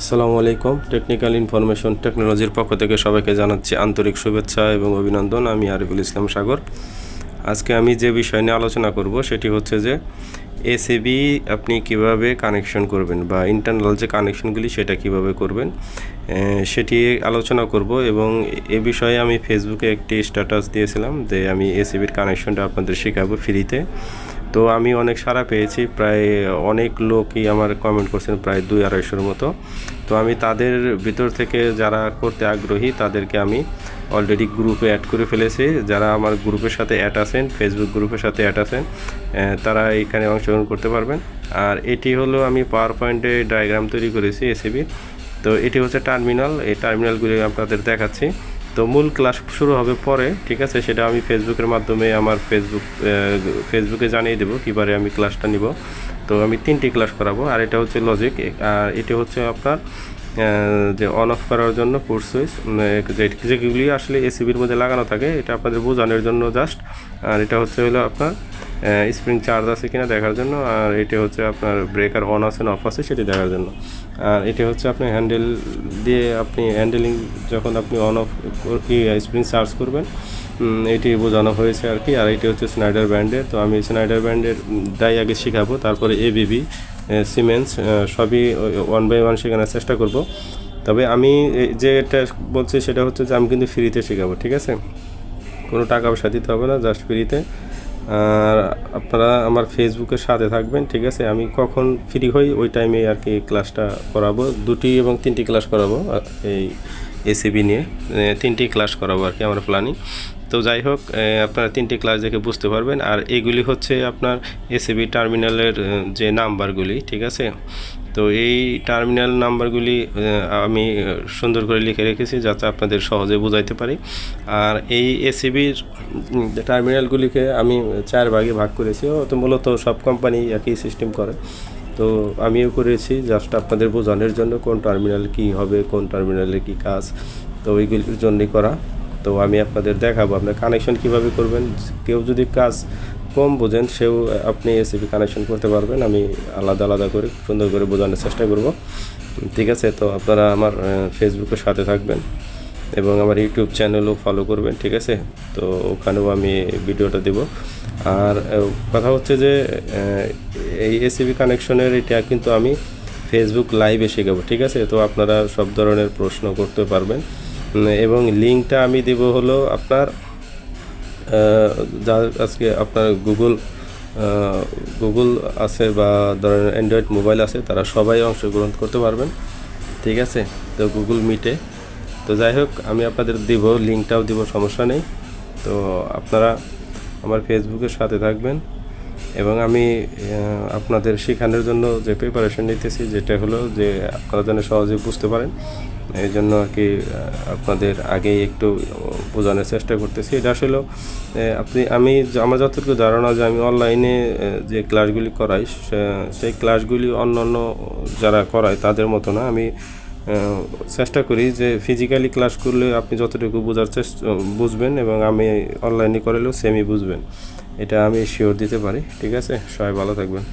আসসালামু আলাইকুম। Technical information টেকনোলজির পক্ষ থেকে সবাইকে জানাচ্ছি আন্তরিক শুভেচ্ছা এবং অভিনন্দন। আমি আরিফুল ইসলাম সাগর। আজকে আমি যে বিষয় নিয়ে আলোচনা করব সেটি হচ্ছে যে এসিবি আপনি কীভাবে কানেকশন করবেন বা ইন্টারনাল যে কানেকশনগুলি সেটা কীভাবে করবেন সেটি আলোচনা করব এবং এ বিষয়ে আমি ফেসবুকে একটি স্ট্যাটাস দিয়েছিলাম যে আমি এসিবির কানেকশনটা আপনাদের শেখাবো ফ্রিতে তো আমি অনেক সাড়া পেয়েছি, প্রায় অনেক লোকই আমার কমেন্ট করছেন, প্রায় দুই আড়াইশোর মতো। তো আমি তাদের ভিতর থেকে যারা করতে আগ্রহী, তাদেরকে আমি অলরেডি গ্রুপে অ্যাড করে ফেলেছি। যারা আমার গ্রুপের সাথে অ্যাড আছেন ফেসবুক গ্রুপের সাথে অ্যাড আছেন তারা এখানে অংশগ্রহণ করতে পারবেন। আর এটি হলো আমি পাওয়ার পয়েন্টে ডায়াগ্রাম তৈরি করেছি এসিবি তো এটি হচ্ছে টার্মিনাল এই টার্মিনালগুলি আপনাদের দেখাচ্ছি। তো মূল ক্লাস শুরু হবে পরে, ঠিক আছে? সেটা আমি ফেসবুকের মাধ্যমে আমার ফেসবুক ফেসবুকে জানিয়ে দেবো কীভাবে আমি ক্লাসটা নিব। তো আমি তিনটি ক্লাস করাবো, আর এটা হচ্ছে লজিক আর এটি হচ্ছে আপনার যে অন অফ করার জন্য কোর্স সুইচ যেগুলি আসলে এসিবির মধ্যে লাগানো থাকে, এটা আপনাদের বোঝানোর জন্য জাস্ট আর এটা হচ্ছে হলো আপনার স্প্রিং চার্জ আছে কিনা দেখার জন্য, আর এটি হচ্ছে আপনার ব্রেকার অন আছে না অফ আছে, সেটি দেখার জন্য। আর এটি হচ্ছে আপনি হ্যান্ডেল দিয়ে আপনি হ্যান্ডেলিং যখন আপনি অন অফ স্প্রিং চার্জ করবেন এটি বোঝানো হয়েছে আর কি। আর এটি হচ্ছে স্নাইডার ব্যান্ডের তো আমি স্নাইডার ব্র্যান্ডের ডাই আগে শেখাবো, তারপরে এ এবিবি সিমেন্স সবই ওয়ান বাই ওয়ান শেখানোর চেষ্টা করব। তবে আমি এই যেটা বলছি সেটা হচ্ছে যে আমি কিন্তু ফ্রিতে শেখাবো, ঠিক আছে? কোনো টাকা পয়সা দিতে হবে না জাস্ট ফ্রিতে আর আপনারা আমার ফেসবুকের সাথে থাকবেন, ঠিক আছে? আমি কখন ফ্রি হই ওই টাইমে আর কি ক্লাসটা করাবো। দুটি এবং তিনটি ক্লাস করাবো এই এসিবি নিয়ে। তিনটি ক্লাস করাবো আর কি আমার প্ল্যানিং তো যাই হোক আপনারা তিনটি ক্লাস দেখে বুঝতে পারবেন। আর এগুলি হচ্ছে আপনার এসিবি টার্মিনালের যে নাম্বারগুলি ঠিক আছে? তো এই টার্মিনাল নাম্বারগুলি আমি সুন্দর করে লিখে রেখেছি যাতে আপনাদের সহজে বোঝাইতে পারি। আর এই এসিবির টার্মিনালগুলিকে আমি চার ভাগে ভাগ করেছি তো মূলত সব কোম্পানি একই সিস্টেম করে। তো আমিও করেছি জাস্ট আপনাদের বোঝানোর জন্য কোন টার্মিনাল কি হবে, কোন টার্মিনালে কি কাজ, তো ওইগুলির জন্যই করা। তো আমি আপনাদের দেখাবো, আপনার কানেকশন কীভাবে করবেন। কেউ যদি কাজ কম বোঝেন, সেও আপনি এসিবি কানেকশন করতে পারবেন। আমি আলাদা আলাদা করে, সুন্দর করে বোঝানোর চেষ্টা করব। ঠিক আছে, তো আপনারা আমার ফেসবুকের সাথে থাকবেন এবং আমার ইউটিউব চ্যানেলও ফলো করবেন, ঠিক আছে? তো ওখানেও আমি ভিডিওটা দেব। আর কথা হচ্ছে যে এই এসিবি কানেকশনের এটা কিন্তু আমি ফেসবুক লাইভে শেখাবো, ঠিক আছে? তো আপনারা সব ধরনের প্রশ্ন করতে পারবেন। এবং লিঙ্কটা আমি দেব হলো আপনার যার আজকে আপনার গুগল গুগল আছে বা ধরেন অ্যান্ড্রয়েড মোবাইল আছে, তারা সবাই অংশগ্রহণ করতে পারবেন। ঠিক আছে? তো গুগল মিটে তো যাই হোক, আমি আপনাদের দিব লিঙ্কটাও দিব, সমস্যা নেই। তো আপনারা আমার ফেসবুকের সাথে থাকবেন। এবং আমি আপনাদের শেখানোর জন্য যে প্রিপারেশন নিতেছি, যেটা হলো যে আপনারা যেন সহজে বুঝতে পারেন, এই জন্য আর কি আপনাদের আগেই একটু বোঝানোর চেষ্টা করতেছি। এটা আসলে আপনি, আমি আমার যতটুকু ধারণা যে আমি অনলাইনে যে ক্লাসগুলি করাই সেই ক্লাসগুলি অন্য অন্য যারা করায় তাদের মতো না। আমি চেষ্টা করি যে ফিজিক্যালি ক্লাস করলে আপনি যতটুকু বোঝার চেষ্টা বুঝবেন এবং আমি অনলাইনে করালেও সেমই বুঝবেন। এটা আমি শিওর দিতে পারি, ঠিক আছে? সবাই ভালো থাকবেন।